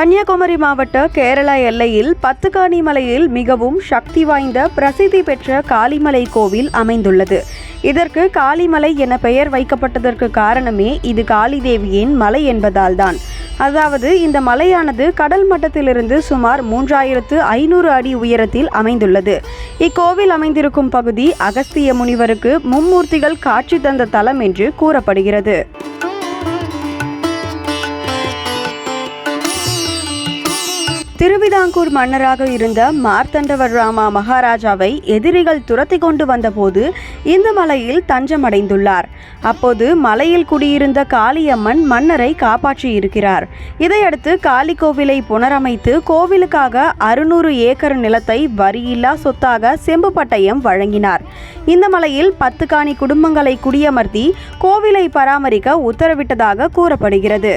கன்னியாகுமரி மாவட்ட கேரளா எல்லையில் பத்துக்காணி மலையில் மிகவும் சக்தி வாய்ந்த பிரசித்தி பெற்ற காளிமலை கோவில் அமைந்துள்ளது. இதற்கு காளிமலை என பெயர் வைக்கப்பட்டதற்கு காரணமே இது காளி தேவியின் மலை என்பதால்தான். அதாவது இந்த மலையானது கடல் மட்டத்திலிருந்து சுமார் மூன்றாயிரத்து ஐநூறு அடி உயரத்தில் அமைந்துள்ளது. இக்கோவில் அமைந்திருக்கும் பகுதி அகஸ்திய முனிவருக்கு மும்மூர்த்திகள் காட்சி தந்த தலம் என்று கூறப்படுகிறது. திருவிதாங்கூர் மன்னராக இருந்த மார்த்தண்டவர்ராமா மகாராஜாவை எதிரிகள் துரத்தி கொண்டு வந்தபோது இந்த மலையில் தஞ்சமடைந்துள்ளார். அப்போது மலையில் குடியிருந்த காளியம்மன் மன்னரை காப்பாற்றியிருக்கிறார். இதையடுத்து காளி கோவிலை புனரமைத்து கோவிலுக்காக அறுநூறு ஏக்கர் நிலத்தை வரியில்லா சொத்தாக செம்பு பட்டயம் வழங்கினார். இந்த மலையில் பத்து காணி குடும்பங்களை குடியமர்த்தி கோவிலை பராமரிக்க உத்தரவிட்டதாக கூறப்படுகிறது.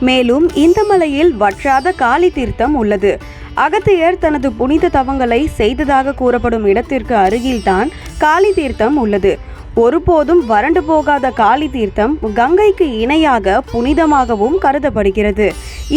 மேலும் இந்த மலையில் வற்றாத காளி தீர்த்தம் உள்ளது. அகத்தியர் தனது புனித தவங்களை செய்ததாக கூறப்படும் இடத்திற்கு அருகில்தான் காளி தீர்த்தம் உள்ளது. ஒருபோதும் வறண்டு போகாத காளி தீர்த்தம் கங்கைக்கு இணையாக புனிதமாகவும் கருதப்படுகிறது.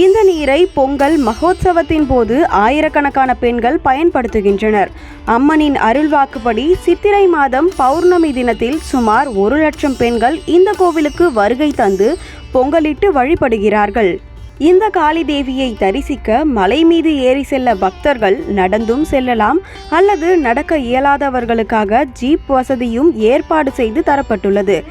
இந்த நீரை பொங்கல் மகோத்சவத்தின் போது ஆயிரக்கணக்கான பெண்கள் பயன்படுத்துகின்றனர். அம்மனின் அருள்வாக்குப்படி சித்திரை மாதம் பௌர்ணமி தினத்தில் சுமார் ஒரு லட்சம் பெண்கள் இந்த கோவிலுக்கு வருகை தந்து பொங்கலிட்டு வழிபடுகிறார்கள். இந்த காளி தேவியை தரிசிக்க மலை மீது ஏறி செல்ல பக்தர்கள் நடந்தும் செல்லலாம் அல்லது நடக்க இயலாதவர்களுக்காக ஜீப் வசதியும் ஏற்பாடு செய்து தரப்பட்டுள்ளது.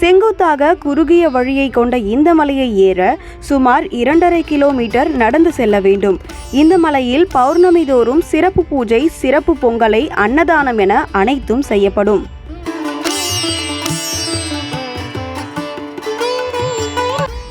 செங்குத்தாக குறுகிய வழியை கொண்ட இந்த மலையை ஏற சுமார் இரண்டரை கிலோமீட்டர் நடந்து செல்ல வேண்டும். இந்த மலையில் பௌர்ணமி தோறும் சிறப்பு பூஜை சிறப்பு பொங்கலை அன்னதானம் என அனைத்தும் செய்யப்படும்.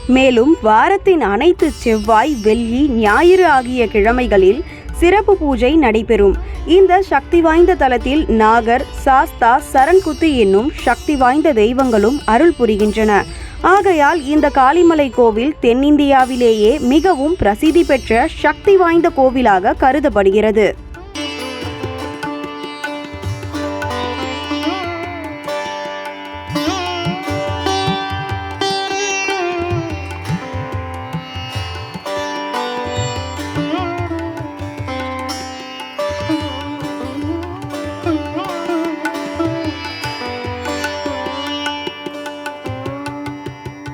மேலும் வாரத்தின் அனைத்து செவ்வாய் வெள்ளி ஞாயிறு ஆகிய கிழமைகளில் சிறப்பு பூஜை நடைபெறும். இந்த சக்தி வாய்ந்த தலத்தில் நாகர் சாஸ்தா சரண்குத்து என்னும் சக்தி வாய்ந்த தெய்வங்களும் அருள் புரிகின்றன. ஆகையால் இந்த காளிமலை கோவில் தென்னிந்தியாவிலேயே மிகவும் பிரசித்தி பெற்ற சக்தி வாய்ந்த கோவிலாக கருதப்படுகிறது.